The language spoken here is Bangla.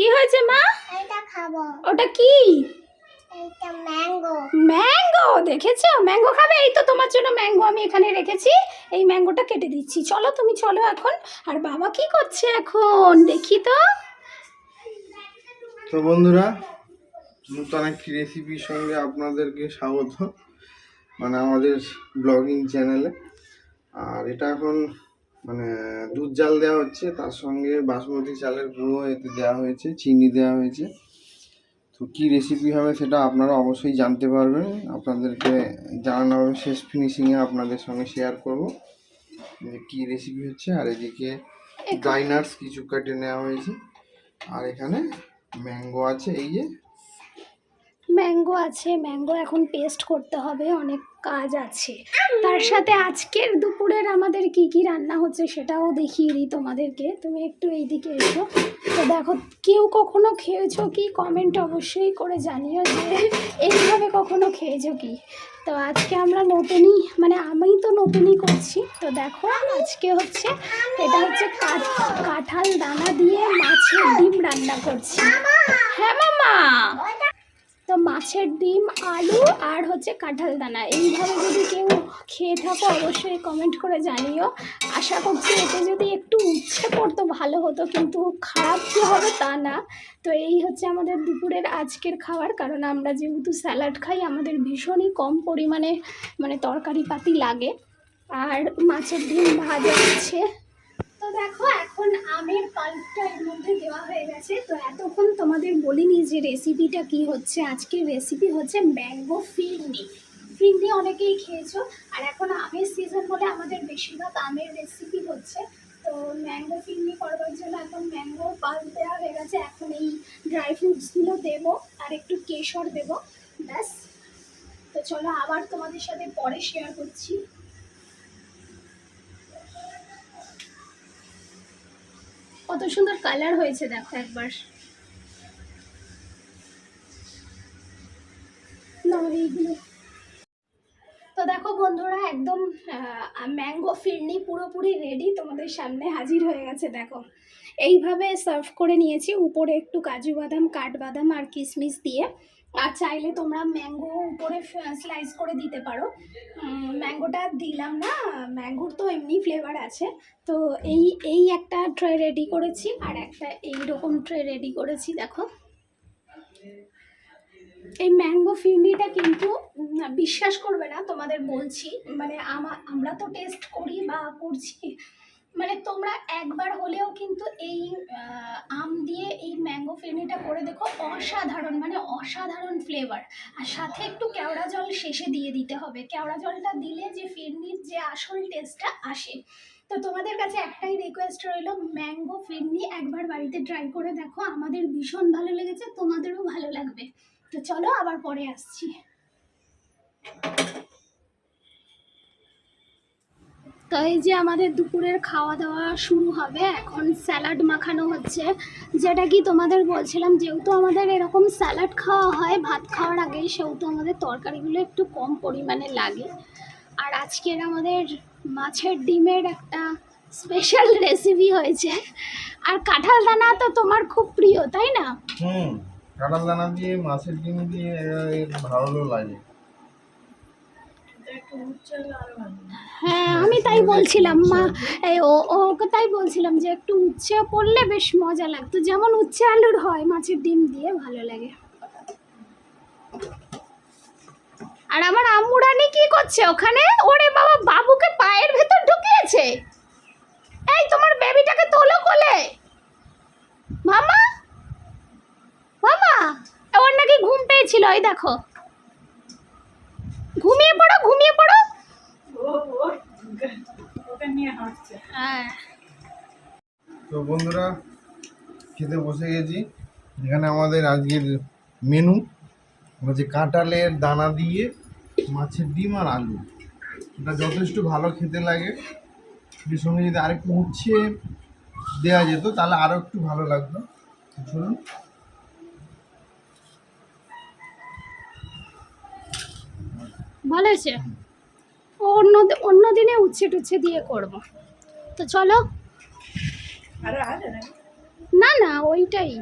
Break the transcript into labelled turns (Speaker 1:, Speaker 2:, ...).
Speaker 1: কি হয়েছে মা?
Speaker 2: এটা খাব।
Speaker 1: ওটা কি?
Speaker 2: এটা ম্যাঙ্গো।
Speaker 1: ম্যাঙ্গো দেখেছ? ম্যাঙ্গো খাবে? এই তো তোমার জন্য ম্যাঙ্গো আমি এখানে রেখেছি। এই ম্যাঙ্গোটা কেটে দিচ্ছি। চলো তুমি চলো এখন। আর বাবা কি করছে এখন? দেখি তো।
Speaker 3: তো বন্ধুরা নতুন একটি রেসিপির সঙ্গে আপনাদেরকে স্বাগত। মানে আমাদের ব্লগিং চ্যানেলে আর এটা এখন মানে দুধ জাল দেওয়া হচ্ছে তার সঙ্গে বাসমতি চালের গুঁড়ো এতে দেওয়া হয়েছে চিনি দেওয়া হয়েছে। তো কী রেসিপি হবে সেটা আপনারা অবশ্যই জানতে পারবেন। আপনাদেরকে জানানো হবে শেষ ফিনিশিংয়ে আপনাদের সঙ্গে শেয়ার করব যে কী রেসিপি হচ্ছে। আর এদিকে ড্রাই নাটস কিছু কেটে নেওয়া হয়েছে। আর এখানে ম্যাঙ্গো আছে এই যে।
Speaker 1: ম্যাঙ্গো আছে, ম্যাঙ্গো এখন পেস্ট করতে হবে, অনেক কাজ আছে। তার সাথে আজকের দুপুরের আমাদের কি কি রান্না হচ্ছে সেটাও দেখিয়ে দিই তোমাদেরকে। তুমি একটু এইদিকে এসো। তো দেখো, কেউ কখনো খেয়েছো কি? কমেন্ট অবশ্যই করে জানিও যে এইভাবে কখনো খেয়েছো কি? তো আজকে আমরা নতুনই মানে আমি তো নতুনই করছি। তো দেখো, আজকে হচ্ছে, এটা হচ্ছে কাঠ, কাঁঠাল দানা দিয়ে মাছের ডিম রান্না করছি। হ্যাঁ মামা! মাছের ডিম, আলু আর হচ্ছে কাঁঠাল দানা। এইভাবে যদি কেউ খেয়ে থাকো, অবশ্যই কমেন্ট করে জানিও। আশা করছি এতে যদি একটু উচ্ছে পড়তো, ভালো হতো, কিন্তু খারাপ যে হবে তা না। তো এই হচ্ছে আমাদের দুপুরের আজকের খাবার, কারণ আমরা যেহেতু স্যালাড খাই, আমাদের ভীষণই কম পরিমাণে মানে তরকারি পাতি লাগে। আর মাছের ডিম ভাজা আছে তো দেখো, এখন আমের পাল্পটা এর মধ্যে দেওয়া হয়ে গেছে। তো এতক্ষণ তোমাদের বলিনি যে রেসিপিটা কি হচ্ছে, আজকের রেসিপি হচ্ছে ম্যাঙ্গো ফিরনি ফিরনি অনেকেই খেয়েছো, আর এখন আমের সিজন বলে আমাদের বেশিরভাগ আমের রেসিপি হচ্ছে। তো ম্যাঙ্গো ফিরনি করবার জন্য এখন ম্যাঙ্গো পাল্প দেওয়া হয়ে গেছে। এখন এই ড্রাই ফ্রুটসগুলো দেবো, আর একটু কেশর দেবো, ব্যাস। তো চলো আবার তোমাদের সাথে পরে শেয়ার করছি। কত সুন্দর কালার হয়েছে, দেখো একবার। নাও এইগুলো তো দেখো বন্ধুরা, একদম ম্যাঙ্গো ফিরনি পুরোপুরি রেডি তোমাদের সামনে হাজির হয়ে গেছে, দেখো। এইভাবে সার্ভ করে নিয়েছি, উপরে একটু কাজু বাদাম কাঠবাদাম আর কিশমিশ দিয়ে। আর চাইলে তোমরা ম্যাঙ্গো উপরে স্লাইস করে দিতে পারো। ম্যাঙ্গোটা দিলাম না ম্যাঙ্গোর তো এমনি ফ্লেভার আছে। তো এই এই একটা ট্রে রেডি করেছি আর একটা এই রকম ট্রে রেডি করেছি, দেখো। এই ম্যাঙ্গো ফিরনিটা কিন্তু বিশ্বাস করবে না, তোমাদের বলছি। মানে আমা, আমরা তো টেস্ট করি বা করছি। মানে তোমরা একবার হলেও কিন্তু এই ম্যাঙ্গো ফিরনিটা করে দেখো অসাধারণ মানে অসাধারণ ফ্লেভার আর সাথে একটু কেওড়া জল শেষে দিয়ে দিতে হবে। কেওড়া জলটা দিলে যে ফিরনির যে আসল টেস্টটা আসে। তো তোমাদের কাছে একটাই রিকোয়েস্ট রইল ম্যাঙ্গো ফিরনি একবার বাড়িতে ট্রাই করে দেখো। আমাদের ভীষণ ভালো লেগেছে, তোমাদেরও ভালো লাগবে। তো চলো আবার পরে আসছি। তো এই যে আমাদের দুপুরের খাওয়া দাওয়া শুরু হবে, এখন স্যালাড মাখানো হচ্ছে। যেটা কি তোমাদের বলছিলাম, যেহেতু আমাদের এরকম স্যালাড খাওয়া হয়, ভাত খাওয়ার আগে সেহেতু আমাদের তরকারিগুলো একটু কম পরিমাণে লাগে। আর আজকের আমাদের মাছের ডিমের একটা স্পেশাল রেসিপি হয়েছে। আর কাঁঠাল দানা তো তোমার খুব প্রিয়, তাই না?
Speaker 3: হুম কাঁঠাল দানা দিয়ে, মাছের ডিম দিয়ে ভালো লাগে।
Speaker 1: হ্যাঁ আমি তাই বলছিলাম, মা ও ওকে তাই বলছিলাম যে একটু উচ্ছে পড়লে বেশ মজা লাগতো, যেমন উচ্ছে আলুর হয়, মাছের ডিম দিয়ে ভালো লাগে। আর আমার আম্মুরানি কি করছে ওখানে? ওরে বাবা, বাবুকে পায়ের ভেতর ঢুকিয়েছে? এই, তোমার বেবিটাকে তোলো কোলে। মামা? মামা? ওর নাকি ঘুম পেয়েছিল ওই দেখো।
Speaker 3: তো বন্ধুরা খেতে বসে গেছি। এখানে আমাদের আজকের মেনু হচ্ছে কাঁঠালের দানা দিয়ে মাছের ডিম আর আলু। এটা যথেষ্ট ভালো খেতে লাগে। এর সঙ্গে যদি আরেকটু উচ্ছে দেওয়া যেত তাহলে আরও একটু ভালো লাগতো। শুনুন
Speaker 1: ভালো হয়েছে অন্য অন্য দিনে উচ্ছে টুচ্ছে দিয়ে করব। তো চলো। না না ওইটাই।